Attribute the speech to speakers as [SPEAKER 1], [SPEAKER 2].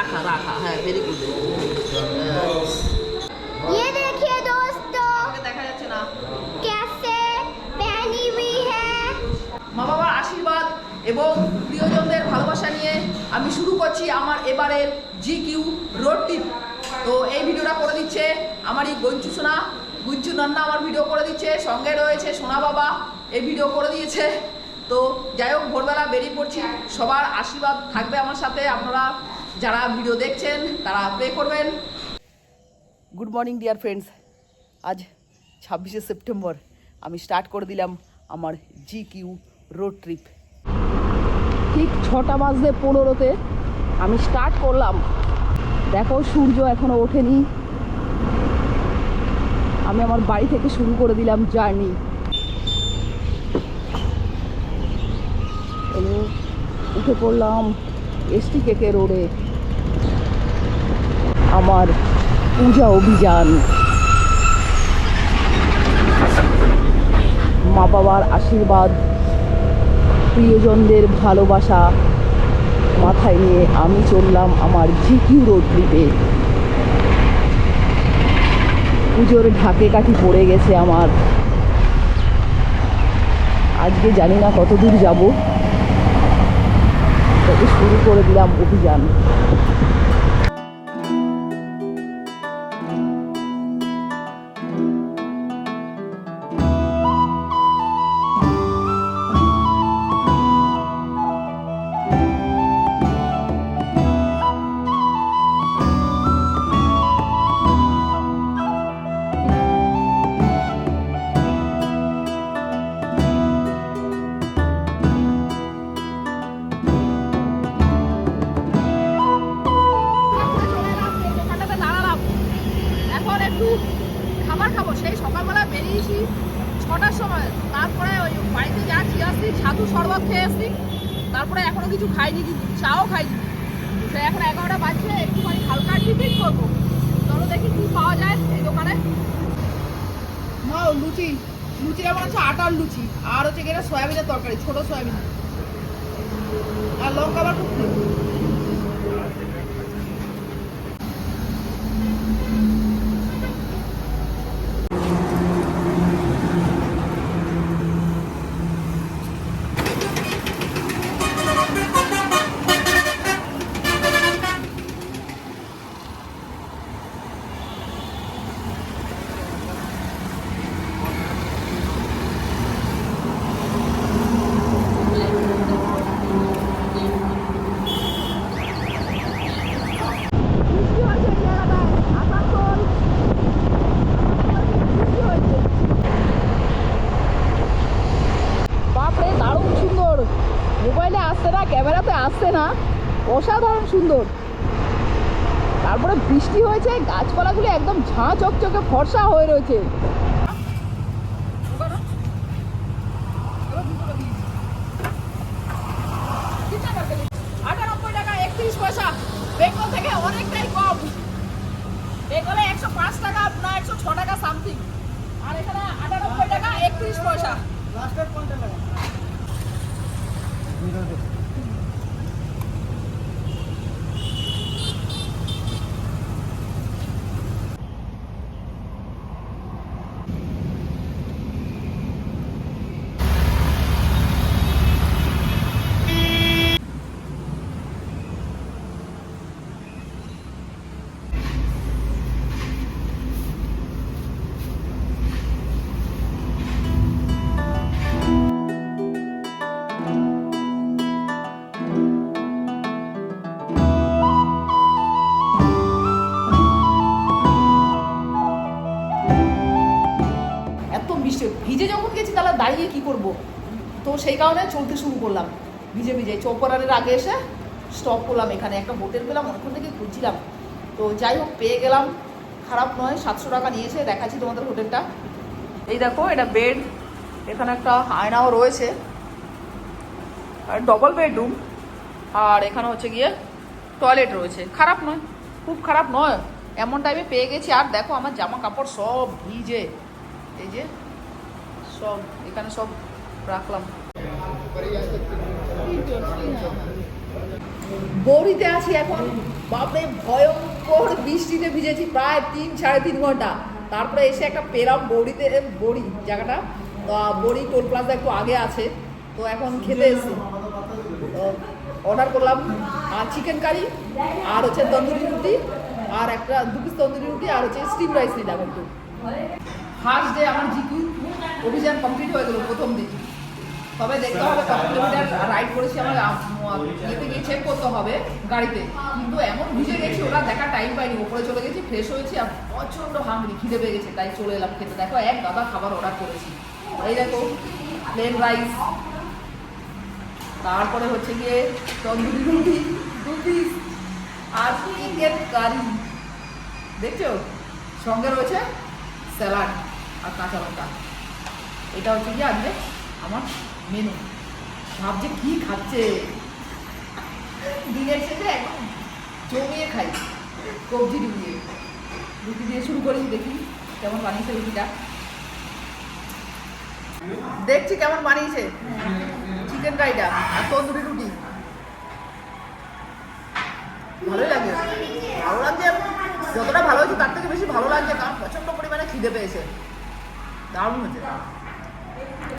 [SPEAKER 1] রাখা রাখা হ্যাঁ ভেরি গুড
[SPEAKER 2] ये देखिए दोस्तों
[SPEAKER 1] আমাকে দেখা যাচ্ছে না
[SPEAKER 2] कैसे पहनी हुई है
[SPEAKER 1] মা বাবার আশীর্বাদ এবং প্রিয়জনদের ভালোবাসা নিয়ে আমি শুরু করছি আমার এবারের জি কিউ রোড ট্রিপ তো এই ভিডিওটা করে দিচ্ছে আমার এই গঞ্চু সোনা গুঞ্চু নন্না আমার ভিডিও করে দিচ্ছে সঙ্গে রয়েছে সোনা বাবা এই ভিডিও করে দিয়েছে তো যাই হোক, ভোরবেলা বেরিয়ে পড়ছি। সবার আশীর্বাদ থাকবে আমার সাথে। আপনারা যারা ভিডিও দেখছেন, তারা প্রে করবেন। গুড মর্নিং ডিয়ার ফ্রেন্ডস আজ ছাব্বিশে সেপ্টেম্বর। আমি স্টার্ট করে দিলাম আমার জি কিউ রোড ট্রিপ ঠিক ছটা বাজতে পনেরোতে আমি স্টার্ট করলাম। দেখো, সূর্য এখনও ওঠেনি। আমি আমার বাড়ি থেকে শুরু করে দিলাম জার্নি। উঠে পড়লাম এসটি কেকে রোডে। আমার পূজা অভিযান। মা বাবার আশীর্বাদ, প্রিয়জনদের ভালোবাসা মাথায় নিয়ে আমি চললাম আমার ঝিকিউ রোড ট্রিপে। পুজোর ঢাকে কাঠি পড়ে গেছে আমার। আজকে জানি না কত দূর যাব। তবে শুরু করে দিলাম অভিযান। ছাতু শরবত খেয়ে আসছি তারপরে এখনও কিছু খাইনি, কিন্তু চাও খাইনি। তো এখন এগারোটা বাজছে, একটুখানি হালকা টিফিন করব। চলো দেখি কি পাওয়া যায় এই দোকানে। মা লুচি। লুচি যেমন হচ্ছে আটার লুচি, আর হচ্ছে গেলে সয়াবিনের তরকারি, ছোট সয়াবিন। আর লঙ্কা আবার খুব প্রিয়। বৃষ্টি হয়েছে এই জায়গাটায় আসানসোল বৃষ্টি হয়েছে বাপরে দারুণ সুন্দর মোবাইলে আসছে না ক্যামেরাতে আসছে না। অসাধারণ সুন্দর। তারপরে বৃষ্টি হয়েছে, গাছপালাগুলো একদম ঝাঁ চকচকে ফর্সা হয়ে রয়েছে। পয়সা। বেঙ্গল থেকে অনেকটাই কম। একশো পাঁচ টাকা, না একশো ছ টাকা, সামথিং। আর এখানে আটানব্বই টাকা, একত্রিশ পয়সা। এত দাঁড়িয়ে কি করব? তো সেই কারণে চলতে শুরু করলাম। ভিজে ভিজে। চৌপাড়ারের আগে এসে স্টপ করলাম এখানে। একটা হোটেল পেলাম, অনেকক্ষণ থেকে খুঁজছিলাম। তো যাই হোক, পেয়ে গেলাম। খারাপ নয়, সাতশো টাকা নিয়েছে। দেখাচ্ছি তোমাদের হোটেলটা। এই দেখো, এটা বেড এখানে একটা আয়নাও রয়েছে। আর ডবল বেডরুম আর এখানে হচ্ছে গিয়ে টয়লেট রয়েছে। খারাপ নয়, খুব খারাপ নয়। এমন টাইমে পেয়ে গেছি। আর দেখো, আমার জামা কাপড় সব ভিজে। এই যে সব, এখানে সব রাখলাম। বৌরিতে আছি এখন। বাপরে, ভয়ঙ্কর বৃষ্টিতে ভিজেছি, প্রায় তিন, সাড়ে তিন ঘণ্টা। তারপরে এসে একটা পেলাম বৌরিতে বড়ি, জায়গাটা। বড়ি টোল প্লাজা একটু আগে আছে। তো এখন খেতে এসেছি। অর্ডার করলাম। আর চিকেন কারি আর হচ্ছে তন্দুরি রুটি, আর একটা দু পিস তন্দুরি রুটি, আর হচ্ছে স্টিম রাইস নিলাম একটু। ফার্স্ট ডে আমার জিকু অভিযান কমপ্লিট হয়ে গেল প্রথম দিন। তবে দেখতে হবে কত কিলোমিটার রাইড করেছি আমার ইয়েতে গিয়ে চেক করতে হবে গাড়িতে। কিন্তু এমন ভিজে গেছি, ওরা দেখার টাইম পাইনি, ওপরে চলে গেছি ফ্রেশ হয়েছি আর প্রচণ্ড হাঙ্গরি, খিদে পেয়ে গেছে, তাই চলে এলাম খেতে। দেখো, এক গাদা খাবার অর্ডার করেছি। এই দেখো প্লেন রাইস তারপরে হচ্ছে গিয়ে তন্দুরি রুটি, দু পিস আর চিকেন কারি দেখছ? সঙ্গে রয়েছে স্যালাড আর কাঁচা লঙ্কা। এটা হচ্ছে কি আজকে আমার মেনু ভাবছে কি খাচ্ছে। দিনের শেষে একদম জমিয়ে খাই। কবজি ডুবিয়ে। রুটি দিয়ে শুরু করি, দেখি কেমন বানিয়েছে রুটিটা। দেখছি কেমন বানিয়েছে। চিকেন কারিটা আর তন্দুরি রুটি। ভালোই লাগে। ভালো লাগছে। যতটা ভালো হয়েছে, তার থেকে বেশি ভালো লাগছে। কারণ প্রচণ্ড পরিমাণে খিদে পেয়েছে। দারুণ হয়েছে।